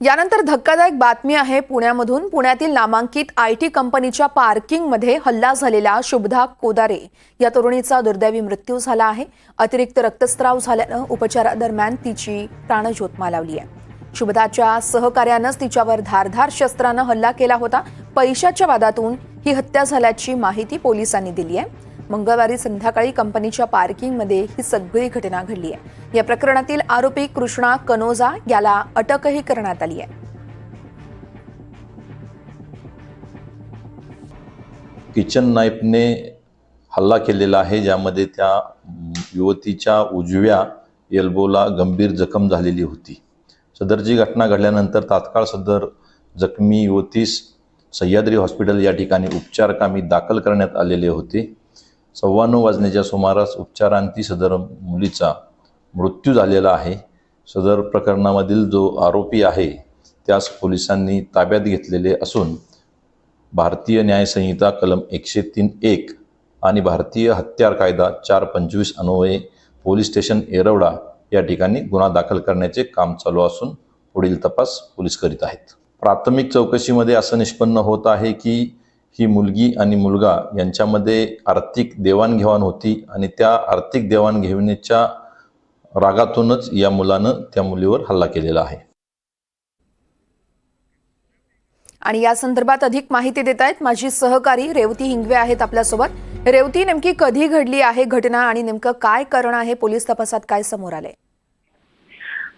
यानंतर धक्कादायक बातमी आहे पुण्यामधून. पुण्यातील नामांकित आय टी कंपनीच्या पार्किंगमध्ये हल्ला झालेला शुभदा कोदारे. या तरुणीचा दुर्दैवी मृत्यू झाला आहे. अतिरिक्त रक्तस्राव झाल्यानं उपचारादरम्यान तिची प्राणज्योत मालावली आहे. शुभदाच्या सहकार्यानंच तिच्यावर धारधार शस्त्रानं हल्ला केला होता. पैशाच्या वादातून ही हत्या झाल्याची माहिती पोलिसांनी दिली आहे. मंगळवारी संध्याकाळी कंपनीच्या पार्किंगमध्ये ही सगळी घटना घडली आहे. या प्रकरणातील आरोपी कृष्णा कनोजा याला अटकही करण्यात आली आहे. किचन नाईफने हल्ला केलेला आहे ज्यामध्ये त्या युवतीच्या उजव्या एल्बोला गंभीर जखम झालेली होती. सदरची घटना घडल्यानंतर तात्काळ सदर जखमी युवतीस सह्याद्री हॉस्पिटल या ठिकाणी उपचारकामी दाखल करण्यात आलेले होते. चव्वाण्णव वाजण्याच्या सुमारास उपचारांती सदर मुलीचा मृत्यू झालेला आहे. सदर प्रकरणामधील जो आरोपी आहे त्यास पोलिसांनी ताब्यात घेतलेले असून भारतीय न्यायसंहिता कलम एकशे तीन एक आणि भारतीय हत्यार कायदा चार पंचवीस अन्वये पोलीस स्टेशन येरवडा या ठिकाणी गुन्हा दाखल करण्याचे काम चालू असून पुढील तपास पोलीस करीत आहेत. प्राथमिक चौकशीमध्ये असं निष्पन्न होत आहे की ही मुलगी आणि मुलगा यांच्यामध्ये आर्थिक देवाणघेवाण होती आणि त्या आर्थिक देवाणघेवाणीच्या रागातूनच या मुलानं त्या मुलीवर हल्ला केलेला आहे. आणि या संदर्भात अधिक माहिती देत आहेत माझी सहकारी रेवती हिंगवे आहेत आपल्यासोबत. रेवती नेमकी कधी घडली आहे घटना आणि नेमकं काय कारण आहे? पोलीस तपासात काय समोर आलंय?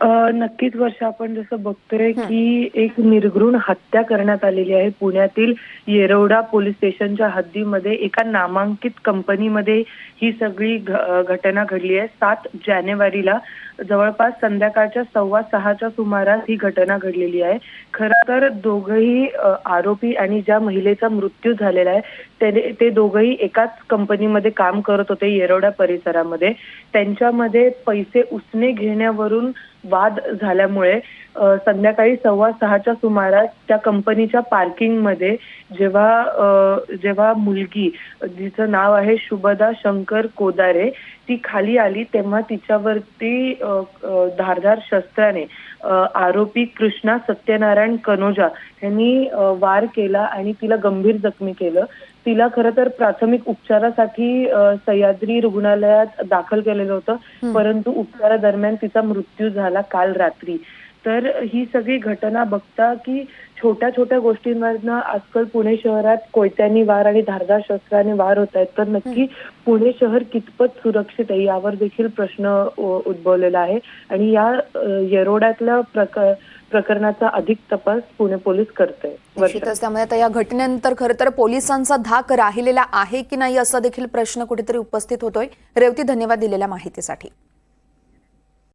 नक्कीच वर्ष आपण जसं बघतोय की एक निर्घृण हत्या करण्यात आलेली आहे पुण्यातील येरवडा पोलीस स्टेशनच्या हद्दीमध्ये. एका नामांकित कंपनीमध्ये ही सगळी घटना घडली आहे. सात जानेवारीला जवळपास संध्याकाळच्या सव्वा सहाच्या सुमारास ही घटना घडलेली आहे. खरं तर दोघही आरोपी आणि ज्या महिलेचा मृत्यू झालेला आहे ते ते दोघही एकाच कंपनीमध्ये काम करत होते येरवड्या परिसरामध्ये. त्यांच्यामध्ये पैसे उसने घेण्यावरून वाद झाल्यामुळे संध्याकाळी सव्वा सहाच्या सुमारास त्या कंपनीच्या पार्किंगमध्ये जेव्हा जेव्हा मुलगी जिचं नाव आहे शुभदा शंकर कोदारे ती खाली आली तेव्हा तिच्यावरती अ, धारधार शस्त्राने आरोपी कृष्णा सत्यनारायण कनोजा यांनी वार केला आणि तिला गंभीर जखमी केलं. तिला खरं तर प्राथमिक उपचारासाठी सह्याद्री रुग्णालयात दाखल केलेलं होतं. परंतु उपचारादरम्यान तिचा मृत्यू झाला काल रात्री. तर ही सगळी घटना बघता की छोट्या छोट्या गोष्टींवरनं आजकाल पुणे शहरात कोयत्यांनी वार आणि धारदार शस्त्राने वार होत आहेत. तर नक्की पुणे शहर कितपत सुरक्षित आहे यावर देखील प्रश्न उद्भवलेला आहे. आणि या येरोड्यातल्या प्रक प्रकरणाचा अधिक तपास पुणे पोलीस करते निश्चितच त्यामुळे आता या घटनेनंतर खरं तर पोलिसांचा धाक राहिलेला आहे की नाही असा देखील प्रश्न कुठेतरी उपस्थित होतोय. रेवती धन्यवाद दिलेल्या माहितीसाठी.